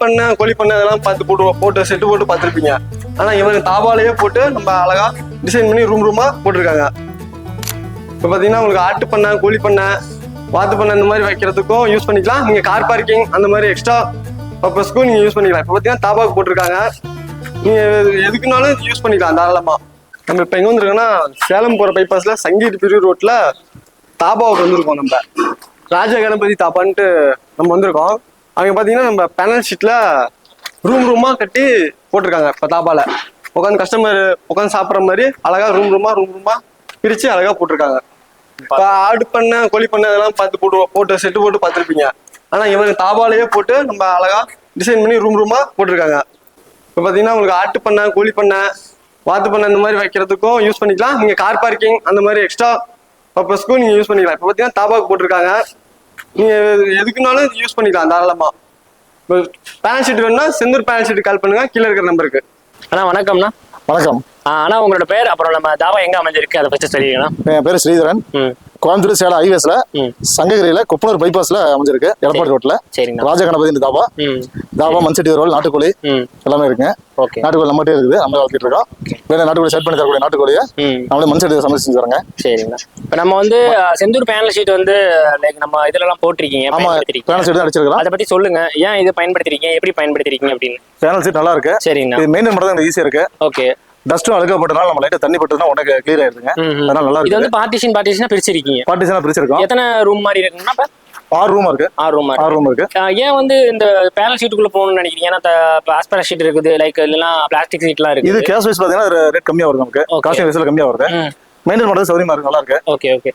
பண்ண கோழி பண்ண இதெல்லாம் பார்த்து போட்டு போட்டு செட்டு போட்டு பார்த்துருப்பீங்க. ஆனால் இவங்க தாபாலேயே போட்டு நம்ம அழகா டிசைன் பண்ணி ரூம் ரூமா போட்டிருக்காங்க. இப்போ பார்த்தீங்கன்னா உங்களுக்கு ஆட்டு பண்ண கோழி பண்ணை வாத்து பண்ண இந்த மாதிரி வைக்கிறதுக்கும் யூஸ் பண்ணிக்கலாம். நீங்கள் கார் பார்க்கிங் அந்த மாதிரி எக்ஸ்ட்ரா பர்பஸ்க்கும் நீங்கள் யூஸ் பண்ணிக்கலாம். இப்போ பார்த்தீங்கன்னா தாபாக்கு போட்டிருக்காங்க. நீங்கள் எதுக்குனாலும் யூஸ் பண்ணிக்கலாம் தாராளமாக நம்ம இப்போ எங்கே வந்திருக்கோம்னா சேலம் போகிற பைபாஸில் சங்கீத் பிரிவு ரோட்டில் தாபாவுக்கு வந்திருக்கோம் நம்ம. ராஜ கணபதி தாபான்ட்டு நம்ம வந்திருக்கோம். அவங்க பார்த்தீங்கன்னா நம்ம பேனல் ஷீட்டில் ரூம் ரூமாக கட்டி போட்டிருக்காங்க இப்போ தாபால. உட்காந்து கஸ்டமர் உட்காந்து சாப்பிட்ற மாதிரி அழகா ரூம் ரூமா ரூம் ரூமா பிரித்து அழகா போட்டிருக்காங்க. இப்போ ஆடு பண்ண கோழி பண்ண இதெல்லாம் பார்த்து போட்டு போட்டு செட்டு போட்டு பார்த்துருப்பீங்க. ஆனால் இவங்க தாபாலேயே போட்டு நம்ம அழகா டிசைன் பண்ணி ரூம் ரூமா போட்டிருக்காங்க. இப்போ பார்த்தீங்கன்னா உங்களுக்கு ஆட்டு பண்ணை கோழி பண்ணை வாத்து பண்ணை இந்த மாதிரி வைக்கிறதுக்கும் யூஸ் பண்ணிக்கலாம். நீங்கள் கார் பார்க்கிங் அந்த மாதிரி எக்ஸ்ட்ரா பர்பஸ்க்கும் நீங்கள் யூஸ் பண்ணிக்கலாம். இப்போ பார்த்தீங்கன்னா தாபாக்கு போட்டிருக்காங்க. நீங்கள் எதுக்குனாலும் யூஸ் பண்ணிக்கலாம் தாராளமாக இப்போ பேனல் ஷீட் வேணும்னா செந்தூர் பேனல் ஷீட் கால் பண்ணுங்க கீழே இருக்கிற நம்பருக்கு அண்ணா வணக்கம்ண்ணா. வணக்கம். அண்ணா உங்களோட பேர் அப்புறம் நம்ம தாவா எங்க அமைஞ்சிருக்கு? அதை ஃபர்ஸ்ட் சொல்லிடுங்கண்ணா என் பேர் ஸ்ரீதரன். கோயம்புத்தூர் சேலம் ஹைவேஸ்ல. சங்ககிரியில கொப்பனூர் பைபாஸ்ல அமைஞ்சிருக்கு. எடப்பாடி ரோட்ல சரிங்கண்ணா. ராஜ கணபதி தாபா தாபா மண்சட்டி ரோல் நாட்டுக்கோழி. எல்லாமே இருக்குங்க ஓகே. நாட்டுக்கோழி நம்மகிட்டே இருக்குது. நம்ம வளர்த்திட்டு இருக்கோம். வேற நாட்டுக்கோழி செட் பண்ணி தரக்கூடிய நாட்டுக்கோழியை நம்மளே மண்சட்டி சமைச்சு செஞ்சு தரோங்க. சரிங்கண்ணா. இப்போ நம்ம வந்து செந்தூர் பேனல் ஷீட் வந்து லைக் நம்ம இதுலலாம் போட்டிருக்கீங்க ஆமா. பேனல் சீட் தான் அடிச்சிருக்கலாம் அதை பத்தி சொல்லுங்க. ஏன் இது பயன்படுத்திருக்கீங்க? எப்படி பயன்படுத்திருக்கீங்க அப்படின்னு. பேனல் சீட் நல்லா இருக்கு. சரிங்கண்ணா. இது மெயின்டைன் பண்ணுறது ஈஸியா இருக்கு. ஓகே. டஸ்ட்டும் அழுக்கப்பட்டனால நம்ம லைட்டா தண்ணி பட்டதுனா உனக்கு கிளியர் ஆயிருதுங்க. அதனால நல்லா இது இருக்கு. வந்து பார்ட்டிஷன் பார்ட்டிஷனா பிரிச்சிருக்கீங்க. பார்ட்டிஷனா பிரிச்சிருக்கோம். எத்தனை ரூம் மாதிரி இருக்குன்னா ஆறு ரூம் இருக்கு? ஆறு ரூம் ஆறு ரூம் இருக்கு. ஏன் வந்து இந்த பேனல் ஷீட்டுக்குள்ள போகணும்னு நினைக்கிறீங்க? ஏன்னா ஆஸ்பரா ஷீட் இருக்குது லைக் இல்லைன்னா பிளாஸ்டிக் ஷீட்லாம் இது இருக்குது கேஷ் வைஸ் பாத்தீங்கன்னா ரேட் கம்மியா வருது நமக்கு. காஸ்டிங் வைஸ்ல கம்மியா வருது. மெயின்டைன் பண்றது சௌரியமா இருக்கு நல்லா இருக்கு. ஓகே ஓகே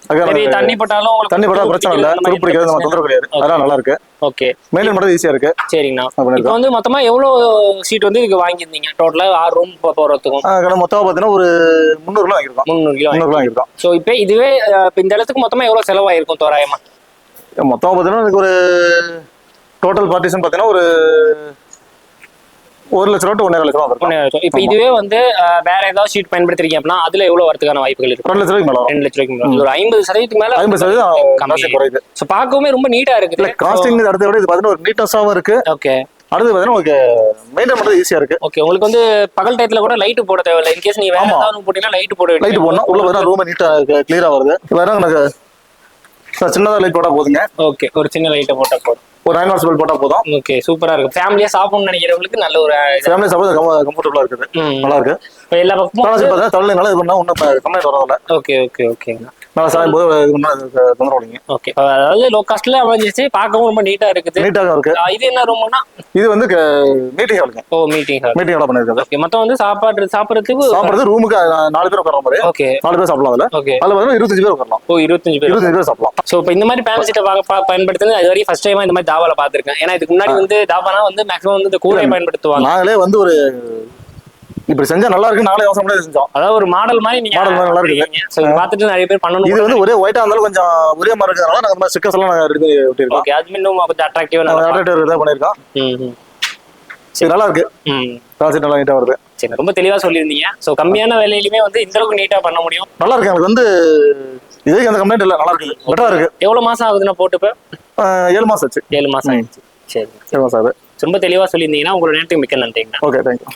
தண்ணி பட்டாலும் தண்ணி பட்டா பிரச்சனை இல்ல. துரு பிடிக்கிறது நம்ம தொந்தரவு கிடையாது. அதெல்லாம் நல்லா இருக்கு. ஓகே மெயின்டைன் பண்றது ஈஸியா இருக்கு. சரிங்கண்ணா. இப்போ வந்து மொத்தமா எவ்வளவு சீட் வந்து இதுக்கு வாங்கியிருந்தீங்க? டோட்டலா ஆறு ரூம் போறதுக்கும். மொத்தமா பாத்தீங்கன்னா ஒரு முந்நூறு கிலோ வாங்கிருக்கோம் முந்நூறு கிலோ முந்நூறு கிலோ வாங்கிருக்கோம் ஸோ இப்போ இதுவே இப்ப இந்த இடத்துக்கு மொத்தமா எவ்வளவு செலவாயிருக்கும் தோராயமா? மொத்தமா பாத்தீங்கன்னா எனக்கு ஒரு டோட்டல் பார்ட்டிஷன் பாத்தீங்கன்னா ஒரு ஒரு லட்ச ரூபா ஒன்றரை லட்ச ரூபா வரும் இப்போ இதுவே வந்து வேற ஏதாவது ஷீட் பயன்படுத்துறீங்க அப்படின்னா அதுல எவ்வளவு வரதுக்கான வாய்ப்புகள் இருக்கு? ரெண்டு லட்ச ரூபாய்க்கு மேல ரெண்டு லட்ச ரூபாய்க்கு மேல. ஒரு ஐம்பது சதவீதத்துக்கு மேல ஐம்பது சதவீதம் குறையுது. ஸோ பார்க்கவுமே ரொம்ப நீட்டா இல்ல இருக்குது காஸ்டிங் அடுத்த விட இது பாத்தீங்கன்னா ஒரு நீட்னஸாவும் இருக்கு. ஓகே அடுத்து பாத்தீங்கன்னா உங்களுக்கு மெயின்டைன் பண்றது ஈஸியா இருக்கு. ஓகே உங்களுக்கு வந்து பகல் டயத்துல கூட லைட் போட தேவையில்லை. இன்கேஸ் நீங்க வேற. ஏதாவது போட்டீங்கன்னா லைட் போட லைட் போடணும். உள்ள பாத்தீங்கன்னா ரூம் நீட்டா கிளியரா வருது. வேற எனக்கு சின்னதா லைட் போட்டா போதுங்க. ஓகே ஒரு சின்ன லைட்டை போட்டா போதும். ஒரு நைன் ஹவர்ஸ் போட்டா போதும். ஓகே சூப்பரா இருக்கு ஃபேமிலியா சாப்பிடணும்னு நினைக்கிறவங்களுக்கு நல்ல ஒரு ஃபேமிலி சாப்பிட கம்ஃபர்டபுளா இருக்குது. நல்லா இருக்கு. எல்லா பக்கமும் ஆனால் பார்த்தா தொழில் நல்லா இது பண்ணா ஒன்றும் கம்ப்ளைண்ட் வரதில்ல. ஓகே ஓகே ஓகேங்க நல்லா சாயும் போது இது பண்ணா தொந்தரவு இல்லைங்க ஓகே. அதாவது லோ காஸ்ட்ல அமைஞ்சிச்சு பார்க்கவும் ரொம்ப நீட்டா இருக்குது. நீட்டாக இருக்கு. இது என்ன ரூம்னா இது வந்து மீட்டிங் ஹாலுங்க ஓ மீட்டிங் ஹால் மீட்டிங் ஹால பண்ணிருக்காங்க. ஓகே. மொத்தம் வந்து சாப்பாடு சாப்பிடுறதுக்கு சாப்பிடுறது ரூமுக்கு நாலு பேர் உட்கார மாதிரி. ஓகே. நாலு பேர் சாப்பிடலாம் அதுல. ஓகே. அதுல பார்த்தீங்கன்னா இருபத்தஞ்சு பேர் உட்காரலாம். ஓ இருபத்தஞ்சு பேர். இருபத்தஞ்சு பேர் சாப்பிடலாம். ஸோ இப்போ இந்த மாதிரி பேனல் சீட்டை பயன்படுத்துறது அது வரைக்கும் ஃபர்ஸ்ட் டைமா இந்த மாதிரி தாவால பார்த்திருக்கேன். ஏன்னா இதுக்கு முன்னாடி வந்து தாவானா வந்து மேக்ஸிமம் வந்து இந்த கூரையை பயன்படுத்துவாங்க. நாங்களே வந்து ஒரு இப்படி செஞ்சா நல்லா இருக்கு நாங்களே அவசரம் கூட செஞ்சோம். அதாவது ஒரு மாடல் மாதிரி நீங்க Model மாதிரி நல்லா இருக்கு. பார்த்துட்டு நிறைய பேர் பண்ணணும் இது வந்து ஒரே ஒயிட்டா இருந்தாலும் கொஞ்சம் ஒரே மாதிரி இருக்கிறதுனால நாங்க மாதிரி ஸ்டிக்கர்ஸ் எல்லாம் நாங்க பண்ணி விட்டுருக்கோம் ஓகே அது இன்னும் கொஞ்சம் அட்ராக்டிவா நல்லா அட்ராக்டிவ் தான் பண்ணிருக்கோம். சரி நல்லா இருக்கு. ம். காசு நல்லா நீட்டா வருது. சரி ரொம்ப தெளிவா சொல்லியிருந்தீங்க. ஸோ கம்மியான விலையிலுமே வந்து இந்த அளவுக்கு நீட்டா பண்ண முடியும். நல்லா இருக்கு எனக்கு வந்து இதுக்கு அந்த கம்ப்ளைண்ட் இல்லை. நல்லா இருக்குது பெட்டரா இருக்கு. எவ்வளவு மாசம் ஆகுதுன்னா போட்டு இப்போ? ஆஹ் ஏழு மாசம் ஆச்சு. ஏழு மாசம் ஆயிடுச்சு சரி ஏழு மாசம் ஆகுது. ரொம்ப தெளிவா சொல்லியிருந்தீங்கன்னா உங்களோட நேரத்துக்கு மிக்க நன்றிங்கண்ணா. Okay thank you